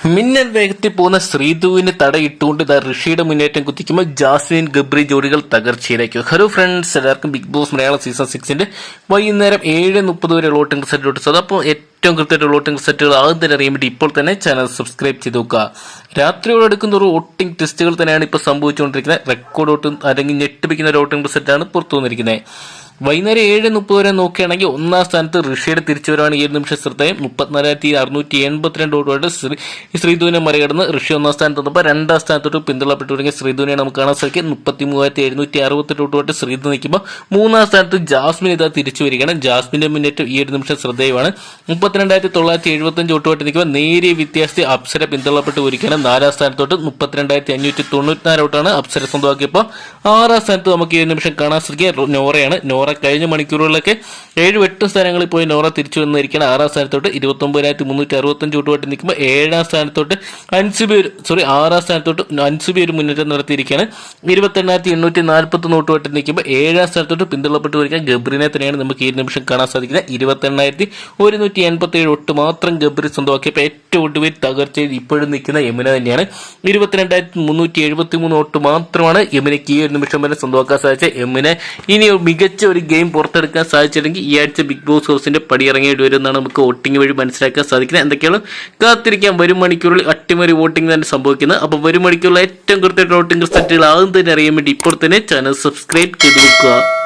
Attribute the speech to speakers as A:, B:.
A: മിന്നൽ വേഗത്തിൽ പോകുന്ന ശ്രീധുവിന് തടയിട്ടുകൊണ്ട് ഋഷിയുടെ മുന്നേറ്റം കുത്തിക്കുമ്പോൾ ജാസ്മിൻ ഗബ്രി ജോഡികൾ തകർച്ചയിലേക്ക് ഹലോ ഫ്രണ്ട്സ് എല്ലാവർക്കും ബിഗ് ബോസ് മലയാളം സീസൺ സിക്സിന്റെ വൈകുന്നേരം ഏഴ് മുപ്പത് വരെ ലോട്ടിംഗ് സെറ്റ് സോ അപ്പോൾ ഏറ്റവും കൃത്യമായിട്ട് ലോട്ടിംഗ് സെറ്റുകൾ ആദ്യം തന്നെ അറിയാൻ വേണ്ടി ഇപ്പോൾ തന്നെ ചാനൽ സബ്സ്ക്രൈബ് ചെയ്ത് നോക്കുക. രാത്രിയോട് എടുക്കുന്ന ഒരു വോട്ടിംഗ് ടെസ്റ്റുകൾ തന്നെയാണ് ഇപ്പോൾ സംഭവിച്ചുകൊണ്ടിരിക്കുന്നത്. റെക്കോർഡ് വോട്ടും അല്ലെങ്കിൽ ഞെട്ടിപ്പിക്കുന്ന ഒരു വോട്ടിംഗ് സെറ്റാണ് പുറത്തു വന്നിരിക്കുന്നത് വൈകുന്നേരം ഏഴ് മുപ്പത് വരെ നോക്കുകയാണെങ്കിൽ ഒന്നാം സ്ഥാനത്ത് ഋഷിയുടെ തിരിച്ചുവരവാണ് ഏഴ് നിമിഷ ശ്രദ്ധേയം മുപ്പത്തിനാലായിരത്തി അറുന്നൂറ്റി എൺപത്തിരണ്ട് വോട്ടുമായിട്ട് ശ്രീ ശ്രീധുവിനെ മറികടന്ന് ഋഷി ഒന്നാം സ്ഥാനത്ത് വന്നപ്പോൾ രണ്ടാം സ്ഥാനത്തോട്ട് പിന്തള്ളപ്പെട്ടു തുടങ്ങിയ ശ്രീധുവിനെ നമുക്ക് കാണാൻ സാധിക്കും. മുപ്പത്തി മൂവായിരത്തി എഴുന്നൂറ്റി അറുപത്തെട്ട് വോട്ടുമായിട്ട് ശ്രീധു നിൽക്കുമ്പോൾ മൂന്നാം സ്ഥാനത്ത് ജാസ്മിൻ ഇതാ തിരിച്ചു വരികയാണ് ജാസ്മിന്റെ മുന്നേറ്റം ഈ ഒരു നിമിഷം ശ്രദ്ധേയമാണ്. മുപ്പത്തിരണ്ടായിരത്തി തൊള്ളായിരത്തി എഴുപത്തഞ്ച് വോട്ടുമായിട്ട് നിൽക്കുമ്പോൾ നേരിയ വ്യത്യാസത്തിൽ അപ്സര പിന്തള്ളപ്പെട്ട് വരികയാണ് നാലാം സ്ഥാനത്തോട്ട്. മുപ്പത്തിരണ്ടായിരത്തി അഞ്ഞൂറ്റി തൊണ്ണൂറ്റിനാല് വോട്ടാണ് അപ്സര സ്വന്തമാക്കിയപ്പോൾ ആറാം സ്ഥാനത്ത് നമുക്ക് ഈ ഒരു നിമിഷം കാണാൻ സാധിക്കുക നോറയാണ്. നോറ കഴിഞ്ഞ മണിക്കൂറുകളിലൊക്കെ ഏഴ് എട്ട് സ്ഥാനങ്ങളിൽ പോയി നോറ തിരിച്ചു വന്നിരിക്കുകയാണ്. ആറാം സ്ഥാനത്തോട്ട് ഇരുപത്തി ഒമ്പതിനായിരത്തി മുന്നൂറ്റി അറുപത്തഞ്ച് വോട്ടുമായിട്ട് നിൽക്കുമ്പോൾ ഏഴാം സ്ഥാനത്തോട്ട് അൻസുബി ഒരു സോറി ആറാം സ്ഥാനത്തോട്ട് അൻസുബി ഒരു മുന്നേറ്റം നടത്തിയിരിക്കുകയാണ്. ഇരുപത്തെണ്ണായിരത്തി എണ്ണൂറ്റി നാൽപ്പത്തി വോട്ടുമായിട്ട് നിൽക്കുമ്പോൾ ഏഴാം സ്ഥാനത്തോട്ട് പിന്തള്ളപ്പെട്ട് വരിക ഗബ്രിനെ തന്നെയാണ് നമുക്ക് ഈ നിമിഷം കാണാൻ സാധിക്കുന്നത്. ഇരുപത്തെണ്ണായിരത്തി ഒരുന്നൂറ്റി എൺപത്തി ഏഴ് വോട്ട് മാത്രം ഗബ്രി സ്വന്തമാക്കിയപ്പോൾ ഏറ്റവും ഒടുവിൽ തകർച്ചയിൽ ഇപ്പോഴും നിൽക്കുന്ന യമുന തന്നെയാണ്. ഇരുപത്തിരണ്ടായിരത്തി മുന്നൂറ്റി എഴുപത്തി മൂന്ന് വോട്ട് മാത്രമാണ് യമുനയ്ക്ക് ഈ ഒരു നിമിഷം വരെ സ്വന്തമാക്കാൻ സാധിച്ചത്. യമുന ഇനി ഒരു മികച്ച ഒരു ഗെയിം പുറത്തെടുക്കാൻ സാധിച്ചില്ലെങ്കിൽ ഈ ആഴ്ച ബിഗ് ബോസ് ഹൗസിന്റെ പടിയിറങ്ങേണ്ടി വരും എന്നാണ് നമുക്ക് വോട്ടിംഗ് വഴി മനസ്സിലാക്കാൻ സാധിക്കുന്നത്. എന്തൊക്കെയാണ്? കാത്തിരിക്കാൻ വരും മണിക്കൂറിൽ അട്ടിമറി വോട്ടിംഗ് തന്നെ സംഭവിക്കുന്നത്. അപ്പോൾ വരും മണിക്കൂറിൽ ഏറ്റവും കൃത്യമായിട്ട് വോട്ടിംഗ് റിസൾട്ടുകൾ ആകും തന്നെ അറിയാൻ വേണ്ടി ഇപ്പോൾ തന്നെ ചാനൽ സബ്സ്ക്രൈബ് ചെയ്ത് വെക്കുക.